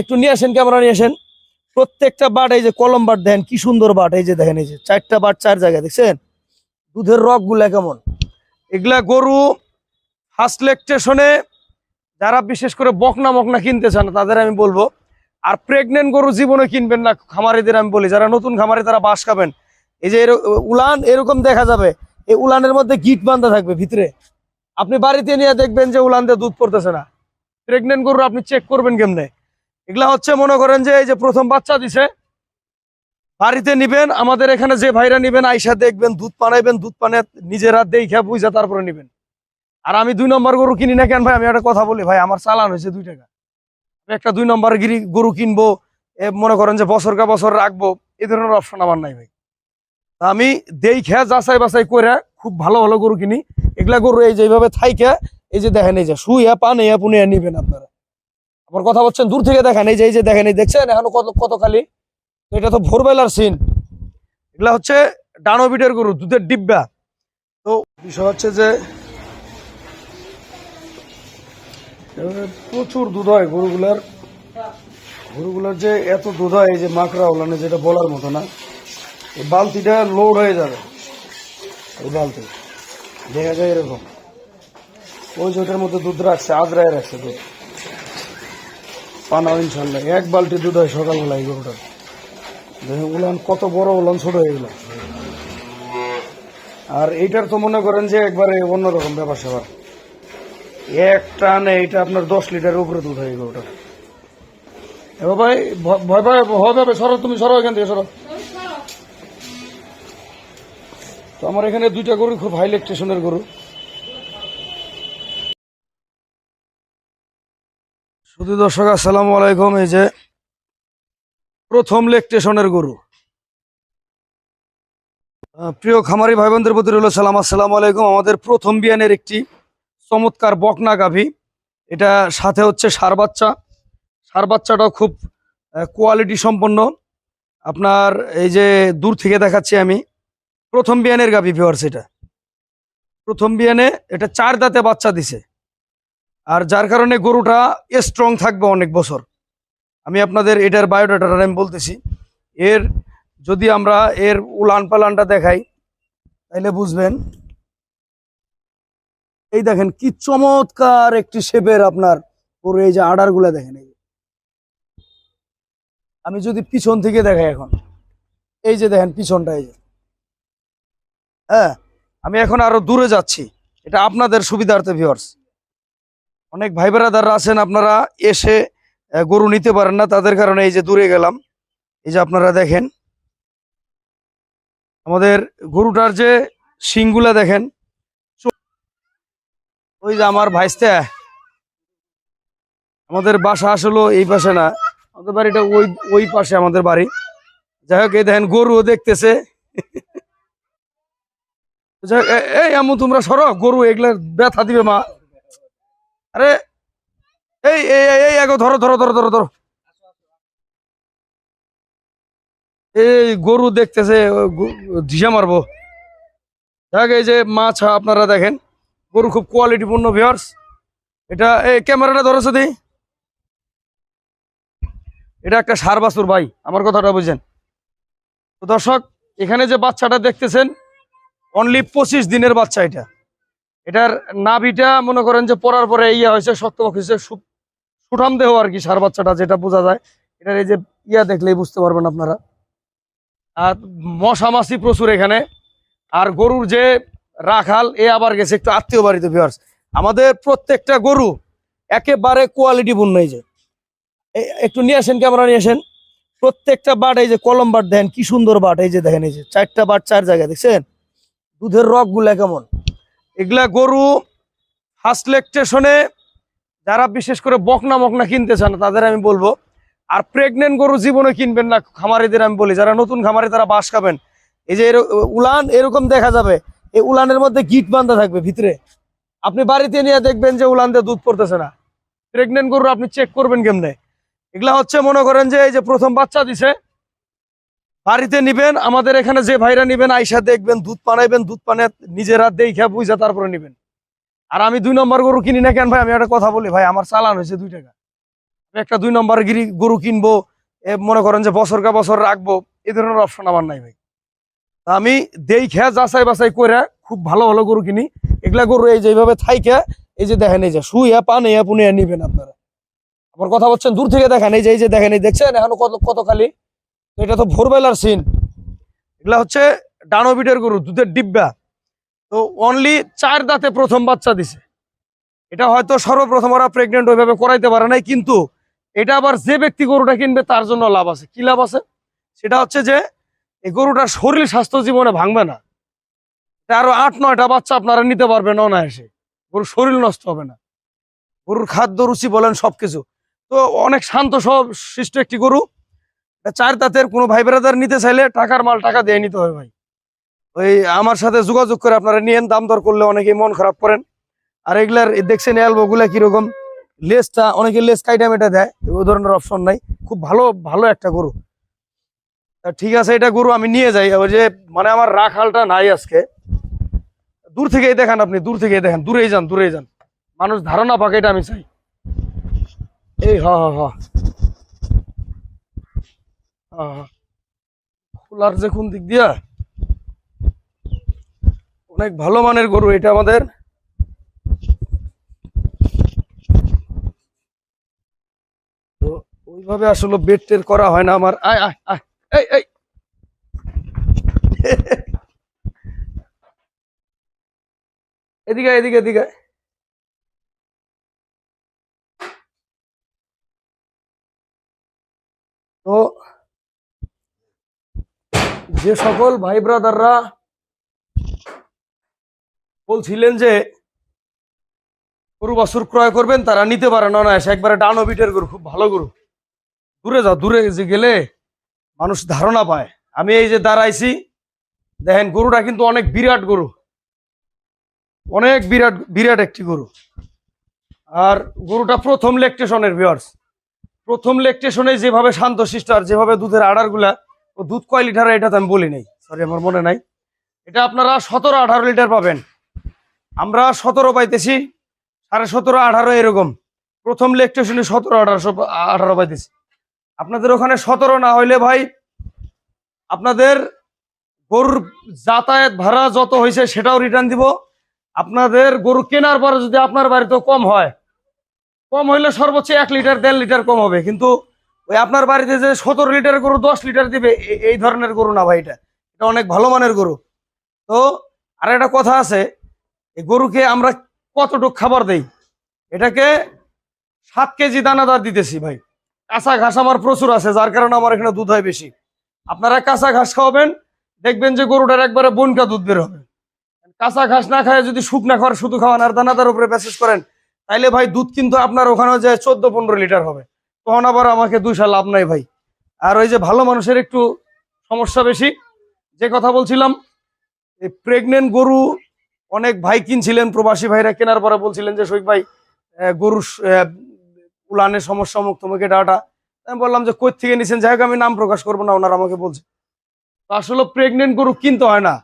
একটু নিয়ে আসেন ক্যামেরা, নিয়ে আসেন। প্রত্যেকটা বাট, এই যে কলম বাট দেখেন, কি সুন্দর বাট, এই যে দেখেন, এই যে চারটা বাট, চার জায়গায়, দেখছেন? দুধের রকগুলা কেমন? এগুলা গরু ফার্স্ট লেকটেশনে যারা বিশেষ করে বকনা মকনা কিনতে চান, তাদের আমি বলব, আর প্রেগনেন্ট গরু জীবনে কিনবেন না, খামারিদের আমি বলি, যারা নতুন খামারি তারা বাস খাবেন। এই যে উলান এরকম দেখা যাবে, এই উলানের মধ্যে গিট বান্ধা থাকবে ভিতরে। আপনি বাড়িতে নিয়ে দেখবেন যে উলান দিয়ে দুধ পড়তেছে না। প্রেগনেন্ট গরু আপনি চেক করবেন কেমনে? এগুলা হচ্ছে, মনে করেন যে এই যে প্রথম বাচ্চা দিছে, বাড়িতে নিবেন, আমাদের এখানে যে ভাইরা নিবেন, আইসা দেখবেন, দুধ পানাইবেন দুধ পানে নিজেরা দেখে বুঝা তারপরে নিবেন। আর আমি দুই নম্বর গরু কিনি না কেন ভাই? আমি একটা কথা বলি ভাই, আমার চালান হয়েছে দুই টাকা। আমি একটা দুই নম্বর গিরি গরু কিনবো, এ মনে করেন যে বছর কা বছর রাখব এই ধরনের অপশন আমার নাই ভাই। আমি দেই খেয়া যাচাই বাছাই করে খুব ভালো ভালো গরু কিনি। এগুলা গরু এই যে এইভাবে থাইকে, এই যে দেখেন এই যে শুইয়া পানিয়া পুনিয়া নিবেন আপনারা। আমার কথা বলছেন, দূর থেকে দেখেন, এই যে এই যে দেখেন, এই দেখছেন, এখনও কত কত খালি? এটা তো ভোরবেলার সিন এগুলা হচ্ছে ডানো বিটের গরু, দুধের ডিব্বা। তো বিষয় হচ্ছে যে প্রচুর দুধ হয় গরুগুলার। গরুগুলার যে এত দুধ হয়, এই যে মাকড়া ওলানে যেটা বলার মতো না, এই বালতিটা লোড হয়ে যাবে। এই বালতি। দেখা যায় এরকম। ওই জোটের মধ্যে দুধ রাখছে, আদ্রায় রাখছে দুধ। পানাও ইনশাল্লাহ। এক বালতি দুধ হয় সকালবেলা এই গরুটার। উলান কত বড় উলান, ছোট হয়ে গেল। আর এইটার তো মনে করেন যে একবারে অন্যরকম ব্যাপার স্যাপার। এক টানে এটা আপনার দশ লিটার উপরে দুধ হয়ে গেল ওটা এবার ভাই ভয় ভয় ভয় পাবে, সরো, তুমি সরো এখান থেকে, সরো। তো আমার এখানে দুইটা গরু, খুব হাই স্টেশনের গরু। শুধু দর্শক, আসসালামু আলাইকুম। এই যে প্রথম লেকটেশনের গরু। প্রিয় খামারি ভাই বোনদের প্রতি রইল সালাম। আসসালামু আলাইকুম। আমাদের প্রথম বিয়ানের একটি চমৎকার বকনা গাভী। এটা সাথে হচ্ছে সার বাচ্চা। সার বাচ্চাটাও খুব কোয়ালিটি সম্পন্ন। আপনার এই যে দূর থেকে দেখাচ্ছি আমি, প্রথম বিয়ানের গাভী ভিওয়ার্স এটা। প্রথম বিয়ানে এটা চার দাঁতে বাচ্চা দিছে। আর যার কারণে গরুটা স্ট্রং থাকবে অনেক বছর। আমি আপনাদের এটার বায়োডাটা আমি বলতেছি। এর যদি আমরা এর উলান পালানটা দেখাই, তাইলে বুঝবেন, এই দেখেন কি চমৎকার একটি শেপের আপনার পুরো এই যে আডারগুলা দেখেন, এই। আমি যদি পিছন থেকে দেখাই এখন, এই যে দেখেন পিছনটা, এই যে। হ্যাঁ আমি এখন আরও দূরে যাচ্ছি। এটা আপনাদের সুবিধার্থে ভিউয়ার্স অনেক ভাই বেড়াদাররা আছেন আপনারা এসে গরু নিতে পারেন না তাদের কারণে এই যে দূরে গেলাম। এই যে আপনারা দেখেন আমাদের গরুটার যে শিংগুলা দেখেন। ওই যে আমার ভাইস্তে আমাদের বাসা আসলো এই পাশে না আমাদের বাড়িটা ওই ওই পাশে আমাদের বাড়ি। যাই হোক এই দেখেন গরুও দেখতেছে। যাই হোক, এই আমু তোমরা সরো গরু এগুলা ব্যথা দিবে মা। আরে এই এই এই, আগো ধরো ধরো ধরো ধরো ধরো। এই গরু দেখতেছে ধিসা মারবো। দেখ এই যে মাছ আপনারা দেখেন। গরু খুব কোয়ালিটিপূর্ণ ভিউয়ার্স এটা এই ক্যামেরাটা ধরেছে দি এটা একটা সার বাছুর ভাই আমার কথাটা বুঝছেন তো দর্শক এখানে যে বাচ্চাটা দেখতেছেন অনলি পঁচিশ দিনের বাচ্চা এটা। এটার নাভিটা মনে করেন যে পরার পরে ইয়া হয়েছে শক্তপক্ষ হয়েছে সুঠাম দেহ আর কি সার বাচ্চাটা যেটা বোঝা যায়। এটার এই যে ইয়া দেখলেই বুঝতে পারবেন আপনারা। আর মশা মাছি প্রচুর এখানে। আর গরুর যে রাখাল, এ আবার গেছে একটু আত্মীয় বাড়িতে ভিউয়ার্স আমাদের প্রত্যেকটা গরু একেবারে কোয়ালিটি পূর্ণ এই যে। একটু নিয়ে আসেন ক্যামেরা নিয়ে আসেন। প্রত্যেকটা বাট এই যে কলম বাট দেখেন, কি সুন্দর বাট এই যে দেখেন এই যে। চারটা বাট চার জায়গায়, দেখছেন? দুধের রকগুলা কেমন? এগুলা গরু ফার্স্ট লেকটেশনে যারা বিশেষ করে বকনা মকনা কিনতে চান, তাদের আমি বলব। আর প্রেগনেন্ট গরু জীবনে কিনবেন না, খামারিদের আমি বলি। যারা নতুন খামারি তারা বাস খাবেন। এই যে উলান এরকম দেখা যাবে, এই উলানের মধ্যে গিট বান্ধা থাকবে ভিতরে। আপনি বাড়িতে নিয়ে দেখবেন যে উলান দিয়ে দুধ পড়তেছে না। প্রেগনেন্ট গরু আপনি চেক করবেন কেমনে? এগুলা হচ্ছে মনে করেন যে এই যে প্রথম বাচ্চা দিছে বাড়িতে নিবেন, আমাদের এখানে যে ভাইরা নিবেন, আইসা দেখবেন, দুধ পানাইবেন দুধ পানে নিজেরা দেখে বুঝা তারপরে নিবেন। আর আমি দুই নম্বর গরু কিনি না কেন ভাই? আমি একটা কথা বলি ভাই, আমার চালান হয়েছে দুই টাকা। একটা দুই নম্বর গিরি গরু কিনবো মনে করেন যে বছর কা বছর রাখব এই ধরনের অপশন আমার নাই ভাই। আমি দেই খেয়া যাচাই বাছাই করে খুব ভালো ভালো গরু কিনি। এগুলা গরু এই যে এইভাবে থাইকা, এই যে দেখেন এই যে শুইয়া পানিয়া পুনিয়া নিবেন আপনারা। আমার কথা বলছেন, দূর থেকে দেখেন, এই যে এই যে দেখেন, এই দেখছেন, এখনও কত কত খালি? এটা তো ভোরবেলার সিন এগুলা হচ্ছে ডানোবিটের গরু, দুধের ডিব্বা। তো অনলি চার দাঁতে প্রথম বাচ্চা দিছে। এটা হয়তো সর্বপ্রথম ওরা প্রেগনেন্ট ওইভাবে করাইতে পারে নাই, কিন্তু এটা আবার যে ব্যক্তি গরুটা কিনবে তার জন্য লাভ আছে। কি লাভ আছে? সেটা হচ্ছে যে এই গরুটার শরীর স্বাস্থ্য জীবনে ভাঙবে না। আরও আট নয়টা বাচ্চা আপনারা নিতে পারবেন অনায়াসে। গরুর শরীর নষ্ট হবে না। গরুর খাদ্য রুচি বলেন সবকিছু। তো অনেক শান্ত সব সৃষ্ট একটি গরু। চার দাঁতের কোনো ভাই বেড়াদার নিতে চাইলে টাকার মাল টাকা দিয়ে নিতে হবে ভাই। ওই আমার সাথে যোগাযোগ করে আপনারা নিয়েন দাম দর করলে অনেকেই মন খারাপ করেন। আর এগুলার দেখছেন এলবো গুলা কীরকম? লেসটা অনেকে লেস কাইটা মেটা দেয় ওই ধরনের অপশন নাই। খুব ভালো ভালো একটা গরু। ঠিক আছে এটা গরু আমি নিয়ে যাই। ওই যে মানে আমার রাখালটা নাই আজকে। দূর থেকেই দেখেন আপনি দূর থেকেই দেখেন দূরেই যান দূরেই যান। মানুষ ধারণা পাকে এটা আমি চাই। এই হ হ, হ। খোলার যে কোন দিক দিয়া, অনেক ভালো মানের গরু এটা আমাদের। তো ওইভাবে আসলে বেড টের করা হয় না আমার। আয় আয় আয়, এই এই। এদিকে এদিকে এদিকে। তো যে সকল ভাই ব্রাদাররা বলছিলেন যে গরু বাছুর ক্রয় করবেন, তারা নিতে পারেন অনায়াসে। একবারে ডানো বিটের গরু, খুব ভালো গরু। দূরে যাও, দূরে যে গেলে মানুষ ধারণা পায়। আমি এই যে দাঁড়াইছি, দেখেন গরুটা কিন্তু অনেক বিরাট গরু। অনেক বিরাট বিরাট একটি গরু। আর গরুটা প্রথম লেকটেশনের ভিওর্স প্রথম লেকটেশনে যেভাবে শান্ত শিষ্ট আর যেভাবে দুধের আড়ারগুলা ও দুধ কয় লিটার এটা তো আমি বলি নাই। সরি আমার মনে নাই। এটা আপনারা সতেরো আঠারো লিটার পাবেন। আমরা সতেরো পাইতেছি, সাড়ে সতেরো আঠারো এরকম। প্রথম লেকটেশনে সতেরো আঠারোশো আঠারো পাইতেছি। আপনাদের ওখানে সতেরো না হইলে ভাই, আপনাদের গরুর যাতায়াত ভাড়া যত হয়েছে সেটাও রিটার্ন দিব। আপনাদের গরু কেনার পরে যদি আপনার বাড়িতে কম হয়, কম হইলে সর্বোচ্চ এক লিটার, দেড় লিটার কম হবে। কিন্তু ওই আপনার বাড়িতে যে সতেরো লিটার গরু, দশ লিটার দিবে এই ধরনের গরু না ভাই এটা। এটা অনেক ভালো মানের গরু। তো আর একটা কথা আছে, এই গরুকে আমরা কতটুক খাবার দেই? এটাকে সাত কেজি দানাদার দিতেছি ভাই। কাঁচা ঘাস আমার প্রচুর আছে, যার কারণে আমার এখানে দুধ হয় বেশি। আপনারা কাঁচা ঘাস খাওয়াবেন, দেখবেন যে গরুটার একবারে বনকা দুধ বের হবে। কাঁচা ঘাস না খায় যদি শুকনা খাওয়ার শুধু খাওয়ান আর দানাদার উপরে মেসেজ করেন, তাইলে ভাই দুধ কিন্তু আপনার ওখানে যে চোদ্দ পনেরো লিটার হবে। তখন আবার আমাকে দুইশা লাভ নাই ভাই। আর ওই যে ভালো মানুষের একটু সমস্যা বেশি, যে কথা বলছিলাম, এই প্রেগনেন্ট গরু, অনেক ভাই কিনছিলেন, প্রবাসী ভাইরা কেনার পরে বলছিলেন যে শৈক ভাই গরু উলানের সমস্যা মুখ তোমাকে ডাটা। আমি বললাম যে, কই থেকে নিছেন? যাই আমি নাম প্রকাশ করব না, ওনারা আমাকে বলছে। আসলে প্রেগনেন্ট গরু কিনতে হয় না।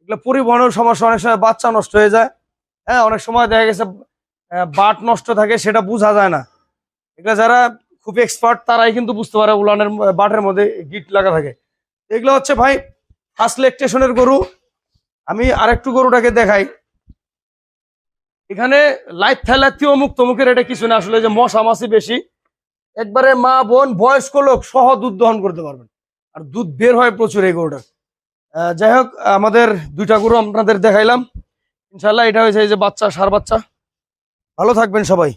এগুলো পরিবহনের সমস্যা, অনেক সময় বাচ্চা নষ্ট হয়ে যায়। হ্যাঁ অনেক সময় দেখা গেছে বাট নষ্ট থাকে, সেটা বোঝা যায় না। এগুলো যারা খুব এক্সপার্ট তারাই কিন্তু বুঝতে পারে উলানের বাটের মধ্যে গিট লাগা থাকে। এগুলো হচ্ছে ভাই ফার্স্ট লেকটেশনের গরু। আমি আরেকটু গরুটাকে দেখাই। এখানে লাইট থাইলাত্তি অমুক তমুকের এটা কিছু না, আসলে যে মশা মাছি বেশি। একবারে মা, বোন, বয়স্ক লোক সহ দুধ দহন করতে পারবেন। আর দুধ বের হয় প্রচুর এই গরুটা যাই হোক, আমাদের দুইটা গরু আপনাদের দেখাইলাম। ইনশাল্লাহ এটা হয়েছে এই যে বাচ্চা, সার বাচ্চা। ভালো থাকবেন সবাই।